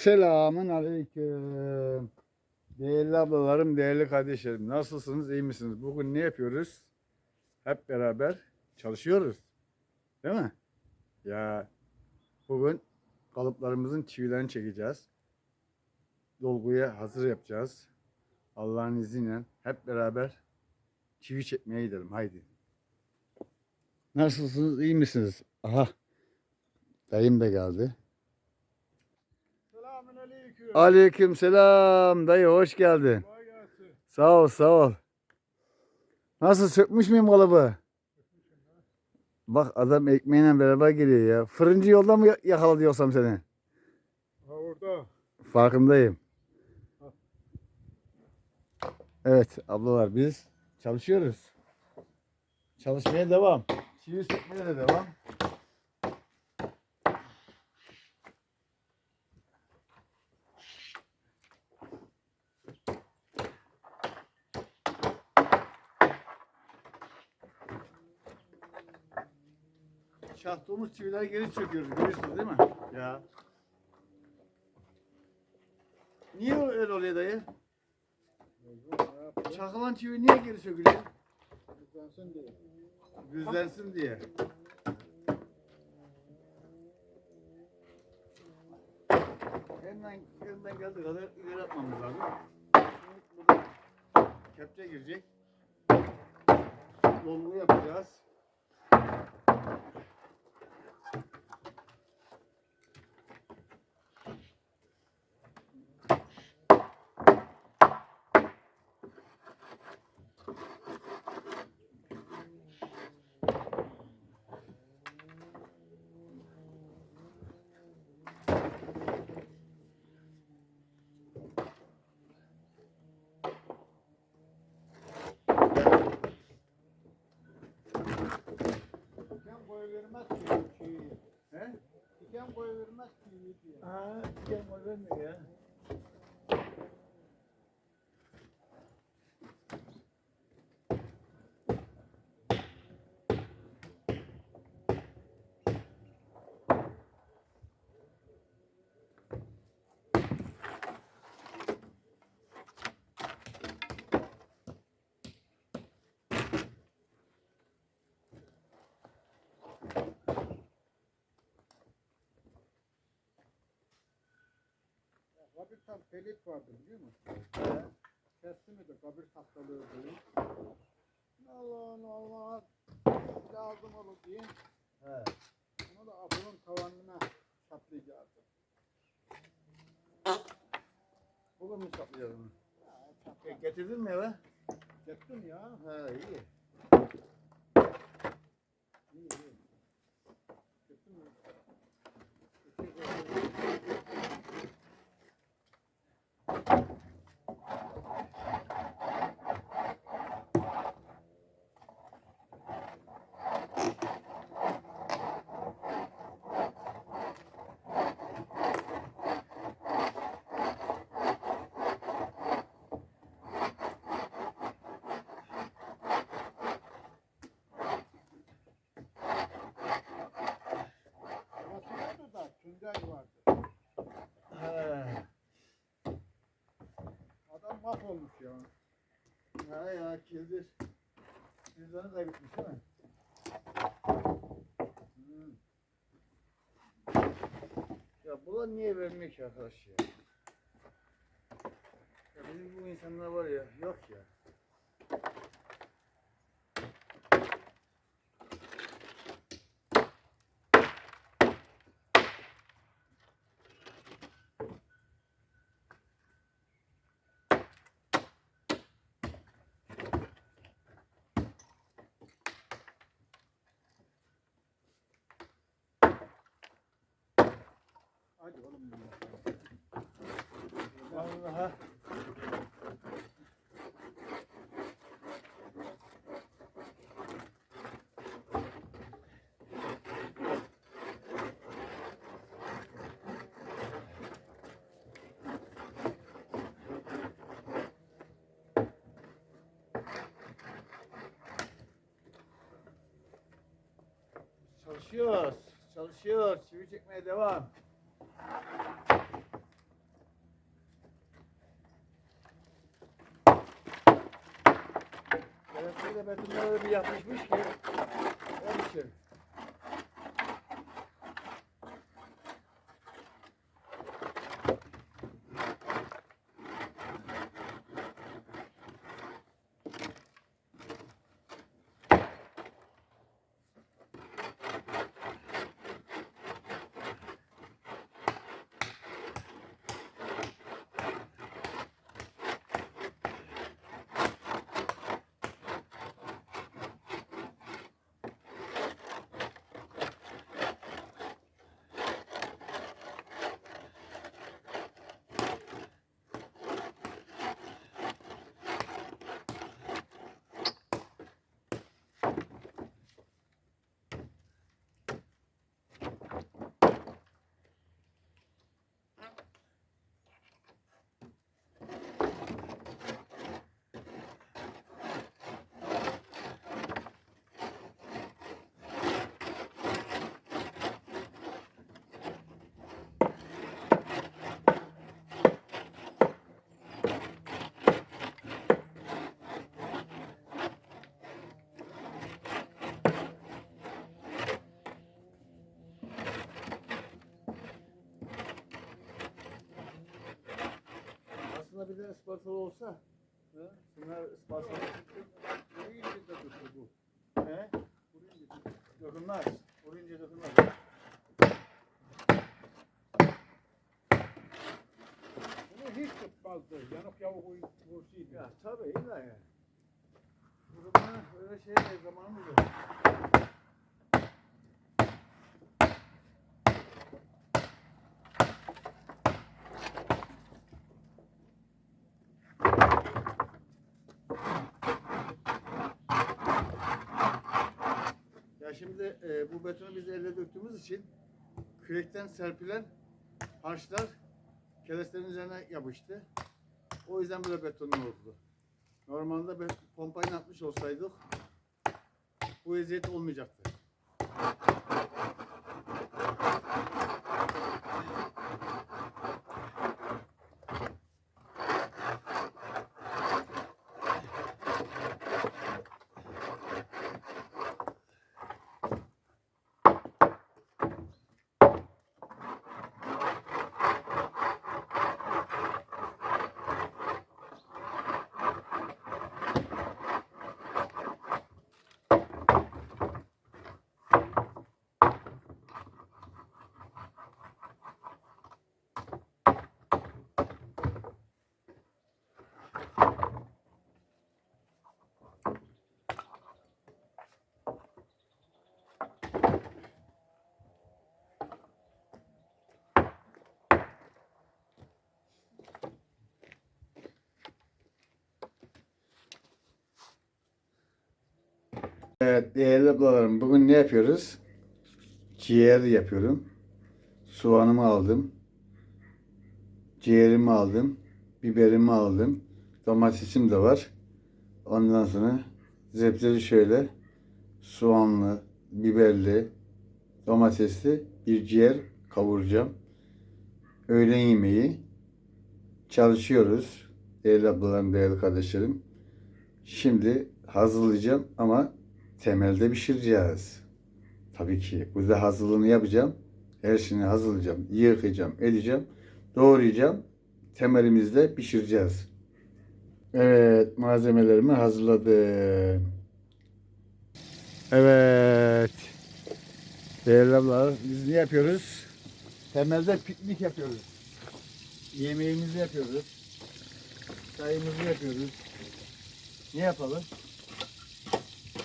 Selamun aleyküm. Değerli ablalarım, değerli kardeşlerim. Nasılsınız, iyi misiniz? Bugün ne yapıyoruz? Hep beraber çalışıyoruz. Değil mi? Ya bugün kalıplarımızın çivilerini çekeceğiz. Dolguya hazır yapacağız. Allah'ın izniyle hep beraber çivi çekmeye gidelim. Haydi. Nasılsınız, iyi misiniz? Aha. Dayım da geldi. Selamünaleyküm. Aleyküm selam dayı hoş geldin. Sağ ol sağ ol. Nasıl sökmüş müyüm kalıbı? Bak adam ekmeğiyle beraber geliyor ya. Fırıncı yolda mı ya- yakaladı yoksam seni? Ha orada. Farkındayım. Evet ablalar biz çalışıyoruz. Çalışmaya devam. Çivi sökmeye de devam. Çaktığımız çiviler geri çöküyoruz görüyorsunuz değil mi? Ya. Niye öyle oluyor dayı? Çakılan çivi niye geri sökülüyor? Yüklensin diye. Düzlensin diye. Elinden, elinden geldiği kadar ileri atmamız lazım. Burada kepçe girecek. Dolgu yapacağız. Diken boyu vermez ki çiğ. He? Diken boyu vermez ki diye. Gel vermiyor ya. Kabir tam pelit vardı biliyor musun? He? Kesti mi de kabir hastalığı diye. Allah Allah lazım olur diye. He. Onu da apılın tavanına saplayacağız. Saplayacağız onu? Ha, E, getirdin mi eve? Gittim ya. He iyi. İyi iyi. Gittim ya. Ha ya kildir. Cüzdanı kaybetmiş değil mi? Hmm. Ya buna niye vermiyor ki arkadaş ya? Ya bizim bu insanlar var ya yok ya. Hadi oğlum. Vallahi. Çalışıyoruz. Çalışıyor. Çivi çekmeye devam. de betonları bir yapmışmış ki. Onun için. De ispartalı olsa. He? Bunlar ispartalı. Burayı ince tuttu bu. He? Burayı ince tuttu. Dokunmaz. Vurunca dokunmaz. Bunu hiç tutmazdı. Yanık yavuk vursaydı. Ya tabii illa ya. O zaman öyle şey de zamanımız yok. Ya şimdi e, bu betonu biz elle döktüğümüz için kürekten serpilen harçlar keleslerin üzerine yapıştı. O yüzden böyle betonlu oldu. Normalde pompayla atmış olsaydık bu eziyet olmayacaktı. Evet değerli ablalarım bugün ne yapıyoruz? Ciğer yapıyorum. Soğanımı aldım. Ciğerimi aldım. Biberimi aldım. Domatesim de var. Ondan sonra zebzeli şöyle soğanlı, biberli, domatesli bir ciğer kavuracağım. Öğlen yemeği çalışıyoruz. Değerli ablalarım, değerli kardeşlerim. Şimdi hazırlayacağım ama temelde pişireceğiz. Tabii ki. Burada hazırlığını yapacağım. Her şeyini hazırlayacağım. Yıkayacağım, edeceğim. Doğrayacağım. Temelimizde pişireceğiz. Evet, malzemelerimi hazırladım. Evet. Değerli ablalar, biz ne yapıyoruz? Temelde piknik yapıyoruz. Yemeğimizi yapıyoruz. Çayımızı yapıyoruz. Ne yapalım?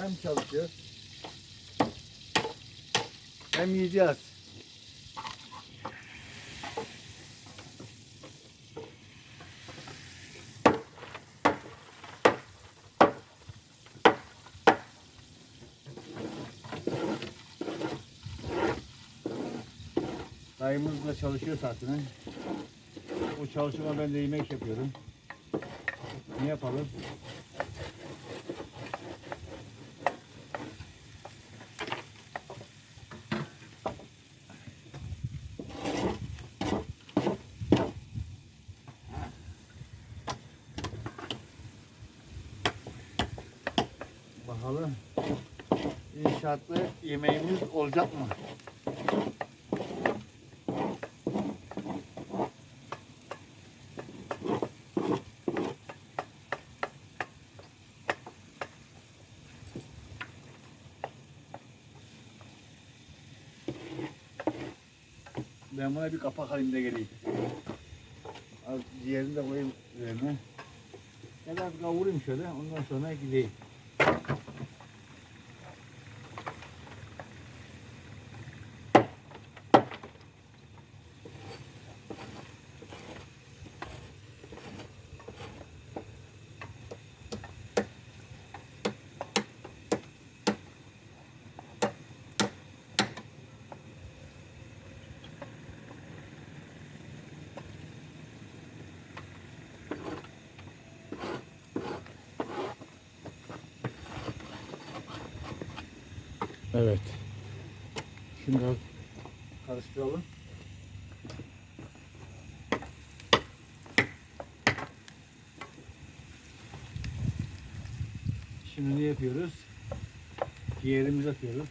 Hem çalışıyoruz. Hem yiyeceğiz. Dayımız da çalışıyor saatine. O çalışma ben de yemek yapıyorum. Ne yapalım? İnşaatlı yemeğimiz olacak mı? Ben buna bir kapak halinde geleyim. Az ciğerini de koyayım üzerine. Ya da kavurayım şöyle ondan sonra gideyim. Evet. Şimdi karıştıralım. Şimdi ne yapıyoruz? Ciğerimizi atıyoruz.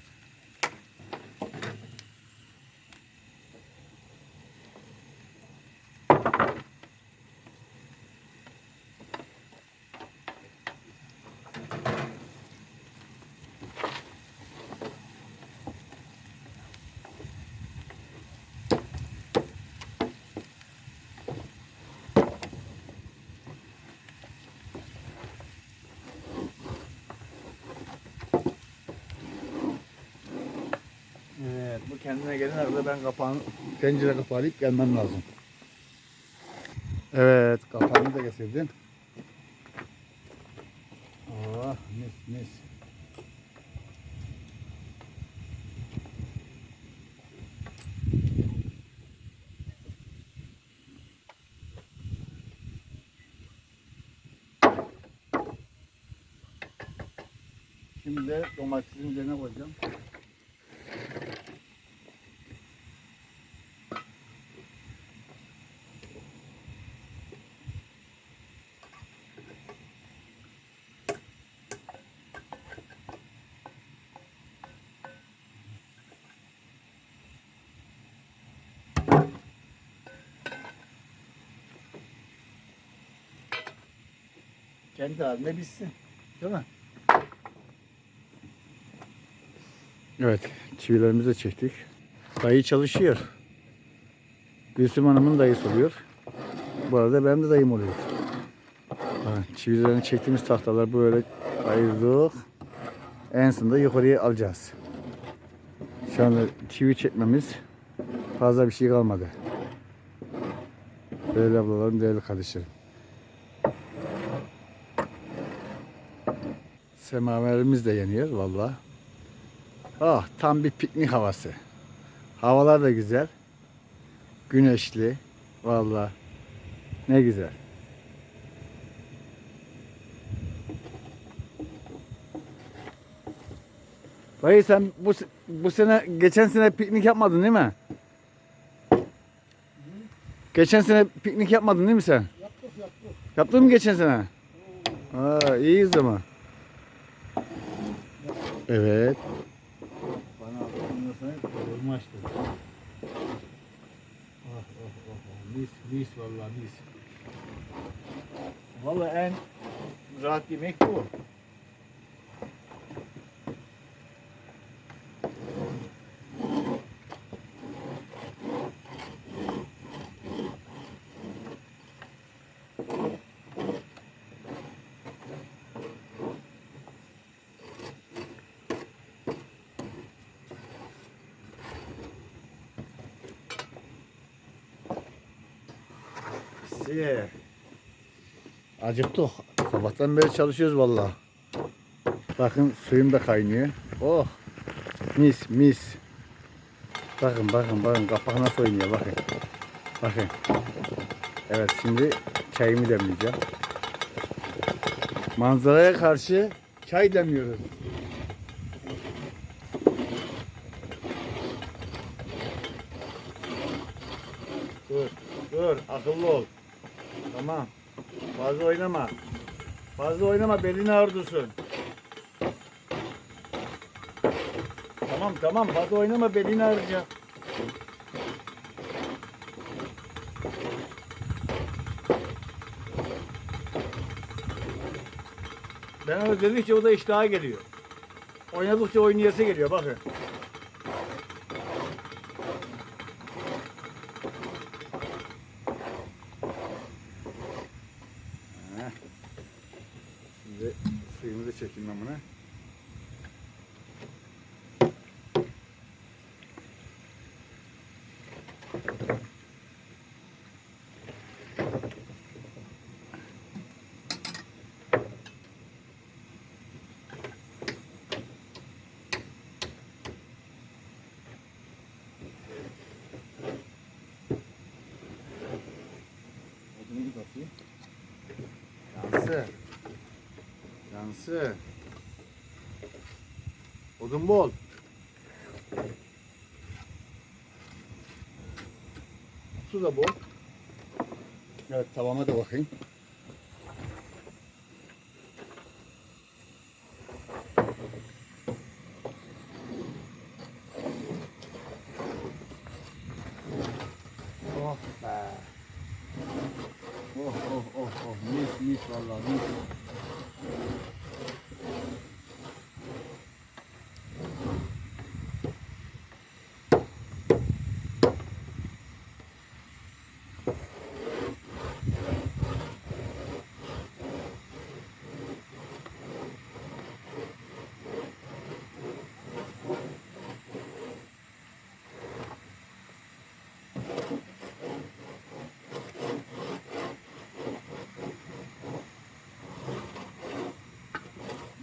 Evet, bu kendine gelene kadar ben kapağını, tencere kapağı alıp gelmem lazım. Evet, kapağını da getirdim. Oh, mis mis. Şimdi domatesin üzerine koyacağım. Kendi haline bitsin. Değil mi? Evet, çivilerimizi de çektik. Dayı çalışıyor. Gülsüm Hanım'ın dayısı oluyor. Bu arada benim de dayım oluyor. Çivilerini çektiğimiz tahtalar böyle ayırdık. En sonunda yukarıya alacağız. Şu anda çivi çekmemiz fazla bir şey kalmadı. Değerli ablalarım, değerli kardeşlerim. Semaverimiz de yanıyor valla. Ah tam bir piknik havası. Havalar da güzel. Güneşli. Valla. Ne güzel. Dayı sen bu, bu sene geçen sene piknik yapmadın değil mi? Geçen sene piknik yapmadın değil mi sen? Yaptık yaptık. Yaptın mı geçen sene? Aa, iyiyiz ama. Evet. Bana ondan sonra kavurma açtı. Oh oh oh. Mis mis vallahi mis. Vallahi en rahat yemek bu. Pisi. Acıktık. Sabahtan beri çalışıyoruz vallahi. Bakın suyum da kaynıyor. Oh. Mis mis. Bakın bakın bakın kapak nasıl oynuyor bakın. Bakın. Evet şimdi çayımı demleyeceğim. Manzaraya karşı çay demliyoruz. Dur, dur, akıllı ol. Tamam. Fazla oynama. Fazla oynama belin ağır dursun. Tamam tamam fazla oynama belin ağrıyacak. Ben öyle dedikçe o da iştaha geliyor. Oynadıkça oynayası geliyor bakın. Çekeyim ben buna. Odunu bir bakayım. Yansı. Yansı. Odun bol. Su da bol. Evet tavama da bakayım. Oh be. Oh oh oh oh mis mis vallahi mis.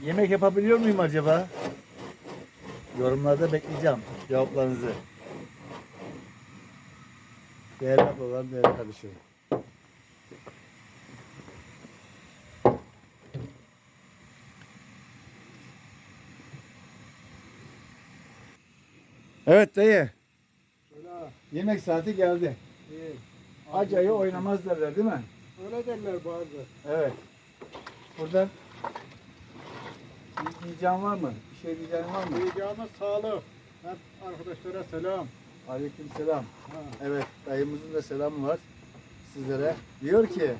Yemek yapabiliyor muyum acaba? Yorumlarda bekleyeceğim cevaplarınızı. Değerli ablalarım, değerli kardeşlerim. Evet dayı, Şöyle yemek saati geldi. iyi. Acayı oynamaz derler değil mi? Öyle derler bazı. Evet. Buradan bir diyeceğim var mı? Bir şey diyeceğim var mı? Diyeceğimiz sağlık. Hep arkadaşlara selam. Aleyküm selam. Ha. Evet, dayımızın da selamı var sizlere. Diyor ki,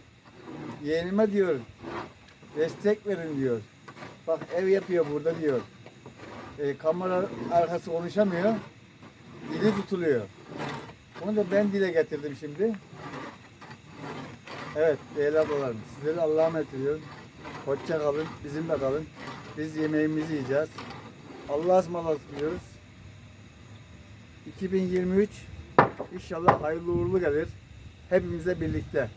yeğenime diyor, destek verin diyor. Bak ev yapıyor burada diyor. E, kamera arkası konuşamıyor, dili tutuluyor. Onu da ben dile getirdim şimdi. Evet, değerli ablalarım, sizleri Allah'a emanet ediyorum. Hoşça kalın, bizimle kalın. Biz yemeğimizi yiyeceğiz. Allah'a ısmarladık diyoruz. 2023 İnşallah hayırlı uğurlu gelir. Hepimize birlikte.